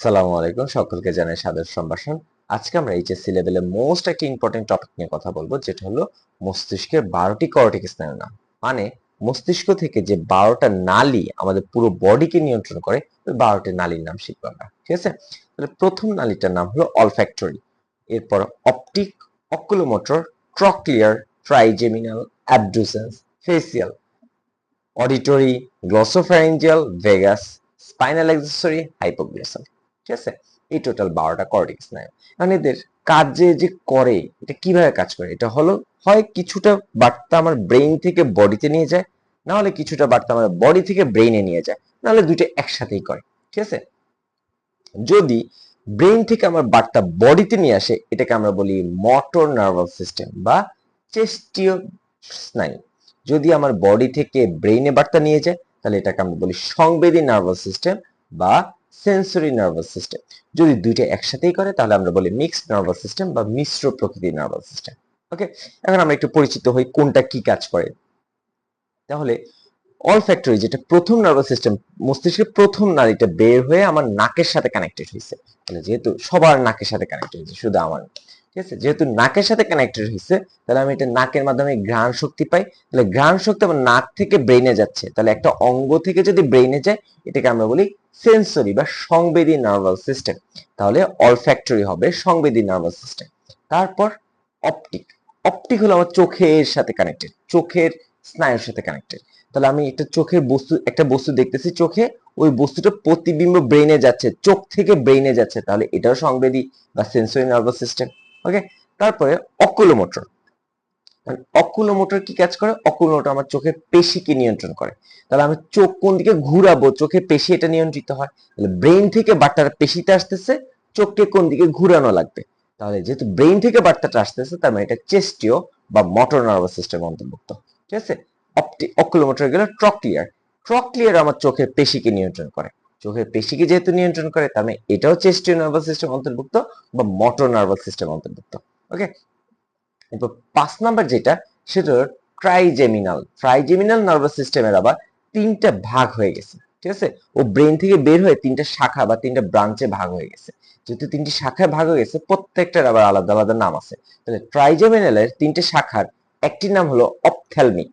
সালামু আলাইকুম, সকলকে জানাই সাদর সম্ভাষণ। আজকে আমরা এইচএসসি লেভেলে মোস্ট একটা ইম্পর্টেন্ট টপিক নিয়ে কথা বলব, যেটা হলো মস্তিষ্কের বারোটি করটিক স্নায়ু নাম। মানে মস্তিষ্ক থেকে যে বারোটা নালী আমাদের পুরো বডিকে নিয়ন্ত্রণ করে, ওই বারোটি নালীর নাম শিখব আমরা, ঠিক আছে? তাহলে প্রথম নালীটার নাম হলো অলফ্যাক্টরি এরপর optic oculomotor trochlear trigeminal abducens facial auditory glossopharyngeal vagus spinal accessory hypoglossal ঠিক আছে? এই টোটাল বারোটা কর্টিক স্নায়ু এখন এদের কাজে যে করে, এটা কীভাবে কাজ করে? এটা হলো, হয় কিছুটা বার্তা আমার ব্রেইন থেকে বডিতে নিয়ে যায়, না হলে কিছুটা বার্তা আমার বডি থেকে ব্রেইনে নিয়ে যায় নাহলে দুইটা একসাথেই করে, ঠিক আছে? যদি ব্রেইন থেকে আমার বার্তা বডিতে নিয়ে আসে, এটাকে আমরা বলি মোটর নার্ভাস সিস্টেম বা চেস্টীয় স্নায়ু যদি আমার বডি থেকে ব্রেইনে বার্তা নিয়ে যায়, তাহলে এটাকে আমরা বলি সংবেদী নার্ভাস সিস্টেম বা সেন্সরি নার্ভাস সিস্টেম যদি দুইটা একসাথেই করে, তাহলে আমরা বলি মিক্সড নার্ভাস সিস্টেম বা মিশ্র প্রকৃতির নার্ভাস সিস্টেম ওকে এখন আমরা একটু পরিচিত হই কোনটা কি কাজ করে। তাহলে অল ফ্যাক্টরি যেটা প্রথম নার্ভাস সিস্টেম মস্তিষ্কের প্রথম নালীটা বের হয়ে আমার নাকের সাথে কানেক্টেড হয়েছে। তাহলে যেহেতু সবার নাকের সাথে কানেক্টেড হয়েছে, শুধু আমার। ঠিক আছে? যেহেতু নাকের সাথে কানেক্টেড হয়েছে, তাহলে আমি এটা নাকের মাধ্যমে ঘ্রাণ শক্তি পাই। তাহলে ঘ্রাণ শক্তি আমার নাক থেকে ব্রেইনে যাচ্ছে। তাহলে একটা অঙ্গ থেকে যদি ব্রেইনে যায়, এটাকে আমরা বলি সেন্সরি বা সংবেদী নার্ভাস সিস্টেম তাহলে অলফ্যাক্টরি হবে সংবেদী নার্ভাস সিস্টেম তারপর অপটিক অপটিক হলো আমার চোখের সাথে কানেক্টেড চোখের স্নায়ুর সাথে কানেক্টেড তাহলে আমি একটা চোখের বস্তু, একটা বস্তু দেখতেছি চোখে, ওই বস্তুটা প্রতিবিম্ব ব্রেইনে যাচ্ছে, চোখ থেকে ব্রেইনে যাচ্ছে, তাহলে এটাও সংবেদী বা সেন্সরি নার্ভাস সিস্টেম ওকে তারপরে অকুলোমোটর অকুলোমোটর কি কাজ করে? অকুলোমোটর আমার চোখের পেশিকে নিয়ন্ত্রণ করে, তাহলে আমি চোখ কোন দিকে ঘুরাবো? চোখে পেশি এটা নিয়ন্ত্রিত হয়, তাহলে ব্রেইন থেকে বার্তাটা পেশিতে আসতেছে, চোখকে কোন দিকে ঘুরানো লাগবে? তাহলে যেহেতু ব্রেইন থেকে বার্তাটা আসতেছে, তার মানে এটা চেস্টিও বা মোটর নার্ভাস সিস্টেম অন্তর্ভুক্ত, ঠিক আছে? অপটি অকুলোমোটর গেল ট্রক্লিয়ার ট্রক্লিয়ার আমার চোখের পেশিকে নিয়ন্ত্রণ করে। চোখের পেশিকে যেহেতু নিয়ন্ত্রণ করে, তার মানে এটাও চেস্টিও নার্ভাস সিস্টেম অন্তর্ভুক্ত বা মোটর নার্ভাস সিস্টেম অন্তর্ভুক্ত। ওকে এরপর পাঁচ নাম্বার যেটা, সেটা হলো ট্রাইজেমিনাল ট্রাইজেমিনাল নার্ভাস সিস্টেমের আবার তিনটা ভাগ হয়ে গেছে। ঠিক আছে? ও ব্রেন থেকে বের হয়ে তিনটা শাখা বা তিনটা ব্রাঞ্চে ভাগ হয়ে গেছে। যেহেতু তিনটি শাখায় ভাগ হয়ে গেছে, প্রত্যেকটার আবার আলাদা আলাদা নাম আছে। তাহলে ট্রাইজেমিনালের তিনটে শাখার একটি নাম হলো অপথ্যালমিক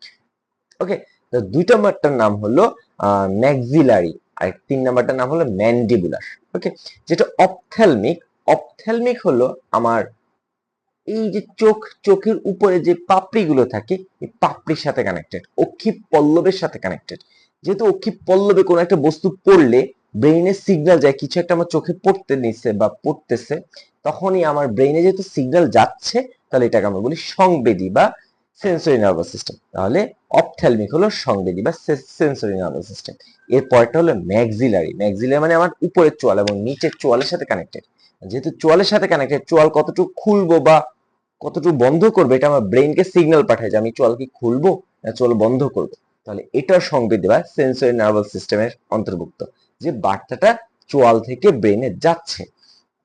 ওকে তো দুই নম্বরটার নাম হলো ম্যাক্সিলারি আর তিন নাম্বারটার নাম হলো ম্যান্ডিবুলার ওকে যেটা অপথ্যালমিক অপথ্যালমিক হলো আমার এই যে চোখ, চোখের উপরে যে পাপড়িগুলো থাকে, এই পাপড়ির সাথে কানেক্টেড অক্ষি পল্লবের সাথে কানেক্টেড যেহেতু অক্ষি পল্লবে কোনো একটা বস্তু পড়লে ব্রেইনে সিগন্যাল যায়, কিছু একটা আমার চোখে পড়তে নিচ্ছে বা পড়তেছে, তখনই আমার ব্রেইনে যেহেতু সিগন্যাল যাচ্ছে, তাহলে এটাকে আমরা বলি সংবেদী বা সেন্সরি নার্ভাস সিস্টেম তাহলে অপথ্যালমিক হলো সংবেদী বা সেন্সরি নার্ভাস সিস্টেম এর পরেরটা হলো ম্যাক্সিলারি ম্যাক্সিলারি মানে আমার উপরের চোয়াল এবং নিচের চোয়ালের সাথে কানেক্টেড যেহেতু চোয়ালের সাথে কানেক্টেড চোয়াল কতটুকু খুলবো বা কতটুকু বন্ধ করবে, এটা আমার ব্রেনকে সিগন্যাল পাঠায় যে আমি চোয়াল কি খুলবো না চোয়াল বন্ধ করব। তাহলে এটা সংবেদী বা সেন্সরি নার্ভাস সিস্টেমের অন্তর্ভুক্ত, যে বার্তাটা চোয়াল থেকে ব্রেনে যাচ্ছে।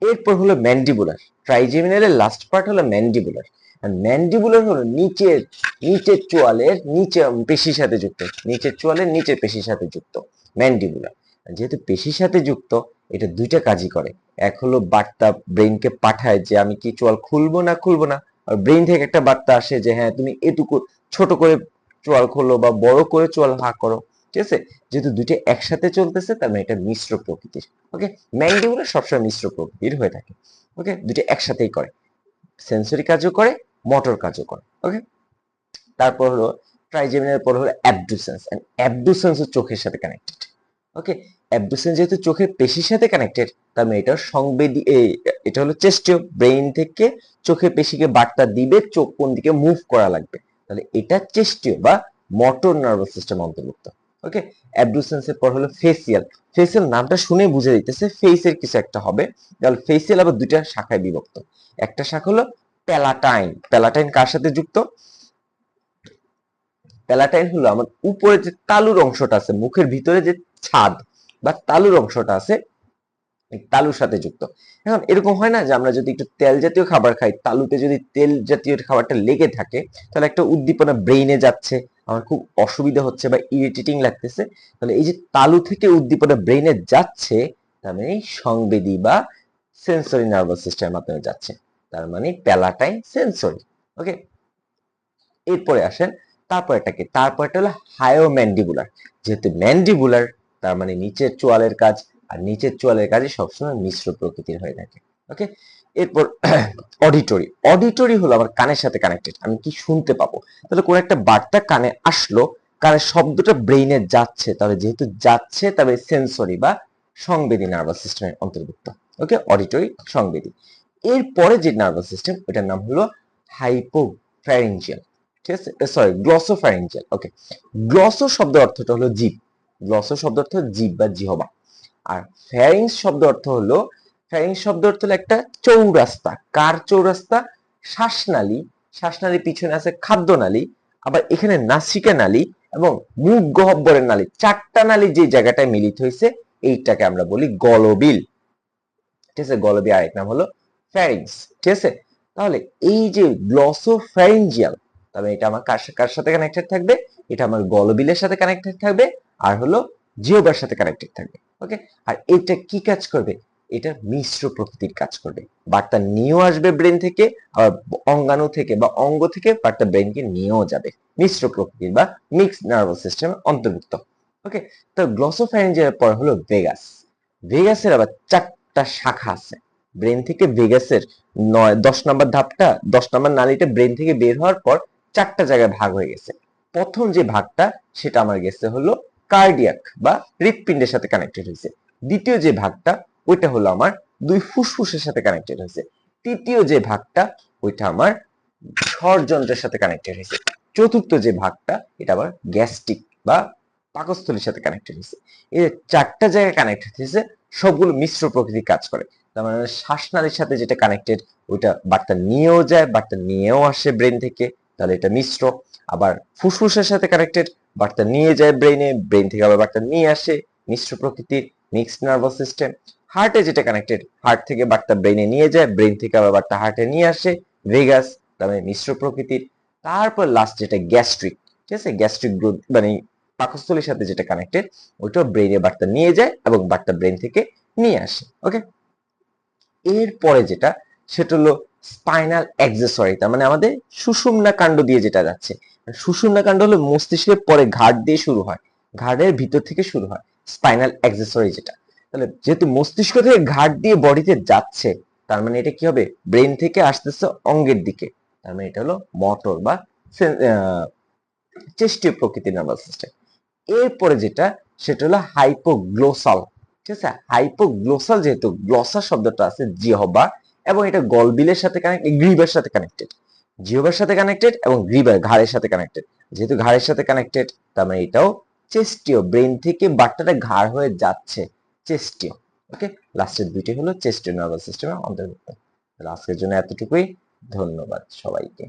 এরপর হলো ম্যান্ডিবুলার ট্রাইজেমিনালের লাস্ট পার্ট হলো ম্যান্ডিবুলার ম্যান্ডিবুলার হলো নিচের নিচের চোয়ালের নিচে পেশির সাথে যুক্ত। নিচের চোয়ালের নিচের পেশির সাথে যুক্ত। ম্যান্ডিবুলার যেহেতু পেশির সাথে যুক্ত, এটা দুইটা কাজই করে। এক হলো বার্তা ব্রেনকে পাঠায় যে আমি কি চোয়াল খুলবো না খুলবো না। আর ব্রেন থেকে একটা বার্তা আসে যে হ্যাঁ তুমি এটুকু ছোট করে চোয়াল খোলো বা বড় করে চোয়াল হা করো। ঠিক আছে? যেহেতু দুইটা একসাথে চলতেছে, তার মানে এটা মিশ্র প্রকৃতির। ওকে ম্যান্ডিবুলার সবসময় মিশ্র প্রকৃতির হয়ে থাকে। ওকে দুটো একসাথেই করে। সেন্সরি কাজও করে মোটর কাজও করে ওকে তারপর হলো ট্রাইজেমিনের পর হলো অ্যাবডুসেন্স অ্যাবডুসেন্স চোখের সাথে কানেক্টেড ওকে অ্যাবডুসেন্স যেহেতু চোখের পেশির সাথে কানেক্টেড তার মানে এটা সংবেদী এটা হলো চেস্টিও ব্রেইন থেকে চোখের পেশিকে বার্তা দিবে, চোখ কোন দিকে মুভ করা লাগবে। তাহলে এটা চেস্টিও বা মোটর নার্ভাস সিস্টেম অন্তর্ভুক্ত। ওকে অ্যাবডুসেন্সের পর হলো ফেসিয়াল ফেসিয়াল নামটা শুনে বুঝে দিতেছে ফেসের কিছু একটা হবে। তাহলে ফেসিয়াল আবার দুইটা শাখায় বিভক্ত। একটা শাখা হলো প্যালাটাইন প্যালাটাইন কার সাথে যুক্ত? প্যালাটাইন হলো আমার উপরে যে তালুর অংশটা আছে, মুখের ভিতরে যে ছাদ বা তালুর অংশটা আছে তালুর সাথে যুক্ত। এখন এরকম হয় না যে আমরা যদি একটু তেল জাতীয় খাবার খাই, তালুতে যদি তেল জাতীয় খাবারটা লেগে থাকে, তাহলে একটা উদ্দীপনা ব্রেইনে যাচ্ছে। আমার খুব অসুবিধা হচ্ছে বা ইরিটেটিং লাগতেছে, তাহলে এই যে তালু থেকে উদ্দীপনা ব্রেনে যাচ্ছে, তার মানে সংবেদী বা সেন্সরি নার্ভাস সিস্টেমের মাধ্যমে যাচ্ছে, তার মানে প্যালাটাইন সেন্সরি ওকে এরপরে আসেন, তারপর এটাকে, তারপর এটা হলো হায়োম্যান্ডিবুলার যেহেতু ম্যান্ডিবুলার তার মানে নিচের চোয়ালের কাজ, আর নিচের চোয়ালের কাজই সবসময় মিশ্র প্রকৃতির হয়ে থাকে ওকে এরপর অডিটরি অডিটরি হলো আমার কানের সাথে কানেক্টেড আমি কি শুনতে পাবো? তাহলে কোন একটা বার্তা কানে আসলো, কানের শব্দটা ব্রেইনে যাচ্ছে, তাহলে যেহেতু যাচ্ছে তবে সেন্সরি বা সংবেদী নার্ভাস সিস্টেমের অন্তর্ভুক্ত। ওকে অডিটরি সংবেদী। এরপরে যে নার্ভাস সিস্টেম ওটার নাম হলো হাইপোফ্যারিঞ্জিয়াল ঠিক আছে? সরি গ্লসোফ্যারিঞ্জিয়াল ওকে গ্লসো শব্দ অর্থটা হলো জীব। গ্লসো শব্দ অর্থ জীব বা জিহবা। আর ফ্যারিংস শব্দ অর্থ হলো ফ্যারিংস শব্দ অর্থ হলো একটা চৌরাস্তা। কার চৌরাস্তা? শ্বাসনালী। শ্বাসনালীর পিছনে আছে খাদ্যনালী, আবার এখানে নাসিকা নালী এবং মুখ গহ্বরের নালী। চারটা নালী যে জায়গাটায় মিলিত হয়েছে, এইটাকে আমরা বলি গলবিল। ঠিক আছে, গলবিল আরেক নাম হলো ফ্যারিংস। ঠিক আছে? তাহলে এই যে গ্লসোফ্যারিঞ্জিয়াল তবে এটা আমার কার কার সাথে কানেক্টেড থাকবে? এটা আমার গলবিলের সাথে কানেক্টেড থাকবে, আর হলো জিওবার সাথে কানেক্টেড থাকবে। ওকে আর এটা কি কাজ করবে? এটা মিশ্র প্রকৃতির কাজ করবে। বার্তা নিয়েও আসবে ব্রেন থেকে, আবার অঙ্গাণু থেকে বা অঙ্গ থেকে বার্তা ব্রেনকে নিয়েও যাবে। মিশ্র প্রকৃতির বা মিক্স নার্ভাস সিস্টেম অন্তর্ভুক্ত। ওকে তো গ্লসোফ্যারিঞ্জিয়াল পর হলো ভেগাস ভেগাসের আবার চারটা শাখা আছে। ব্রেন থেকে ভেগাসের নয়, দশ নম্বর ধাপটা, দশ নম্বর নালীটা ব্রেন থেকে বের হওয়ার পর চারটা জায়গায় ভাগ হয়ে গেছে। প্রথম যে ভাগটা, সেটা আমার গেছে হলো কার্ডিয়াক বা হৃৎপিণ্ডের সাথে কানেক্টেড হয়েছে। দ্বিতীয় যে ভাগটা ওইটা হলো আমার দুই ফুসফুসের সাথে কানেক্টেড হয়েছে। তৃতীয় যে ভাগটা, ওইটা আমার স্বরযন্ত্রের সাথে কানেক্টেড হয়েছে। চতুর্থ যে ভাগটা, এটা আবার গ্যাস্ট্রিক বা পাকস্থলীর সাথে কানেক্টেড হয়েছে। এই চারটা জায়গায় কানেক্টেড হয়েছে, সবগুলো মিশ্র প্রকৃতির কাজ করে। তার মানে শ্বাসনালীর সাথে যেটা কানেক্টেড ওইটা বার্তা নিয়েও যায়, বার্তা নিয়েও আসে ব্রেন থেকে। তাহলে এটা মিশ্র। আবার ফুসফুসের সাথে কানেক্টেড বার্তা নিয়ে যায় ব্রেনে ব্রেন থেকে আবার বার্তা নিয়ে আসে। মিশ্র প্রকৃতির মিক্সড নার্ভাস সিস্টেম হার্টে যেটা কানেক্টেড হার্ট থেকে বার্তা ব্রেনে নিয়ে যায় ব্রেন থেকে আবার বার্তা হার্টে নিয়ে আসে ভেগাস তার মানে মিশ্র প্রকৃতির। তারপর লাস্ট যেটা গ্যাস্ট্রিক ঠিক আছে? গ্যাস্ট্রিক গ্রোথ মানে পাকস্থলীর সাথে যেটা কানেক্টেড ওইটাও ব্রেনে বার্তা নিয়ে যায় এবং বার্তা ব্রেন থেকে নিয়ে আসে ওকে এরপরে যেটা, সেটা হলো স্পাইনাল অ্যাক্সেসরি তার মানে আমাদের সুষুম্না কাণ্ড দিয়ে যেটা যাচ্ছে। সুষুম্না কাণ্ড হলো মস্তিষ্কের পরে ঘাট দিয়ে শুরু হয়, ঘাড়ের ভিতর থেকে শুরু হয় স্পাইনাল অ্যাক্সেসরি যেটা। তাহলে যেহেতু মস্তিষ্ক থেকে ঘাট দিয়ে বডিতে যাচ্ছে, তার মানে এটা কি হবে? ব্রেন থেকে আসতেছে অঙ্গের দিকে। তার মানে এটা হলো মোটর বা চেষ্টীয় প্রকৃতির নার্ভাস সিস্টেম এরপরে যেটা, সেটা হলো হাইপোগ্লোসাল ঠিক আছে? হাইপোগ্লোসাল যেহেতু গ্লসা শব্দটা আছে, জিহবা, এবং এটা গলবিলের সাথে কানেক্টেড গ্রিবের সাথে কানেক্টেড জিহবার সাথে কানেক্টেড এবং গ্রিবার ঘাড়ের সাথে কানেক্টেড যেহেতু ঘাড়ের সাথে কানেক্টেড তার মানে এটাও চেষ্টীয় ব্রেন থেকে বার্তাটা ঘাড় হয়ে যাচ্ছে। চেস্টীয় ওকে লাস্টের দুইটি হলো চেস্টীয় নার্ভাস সিস্টেমের অন্তর্ভুক্ত। আজকের জন্য এতটুকুই। ধন্যবাদ সবাইকে।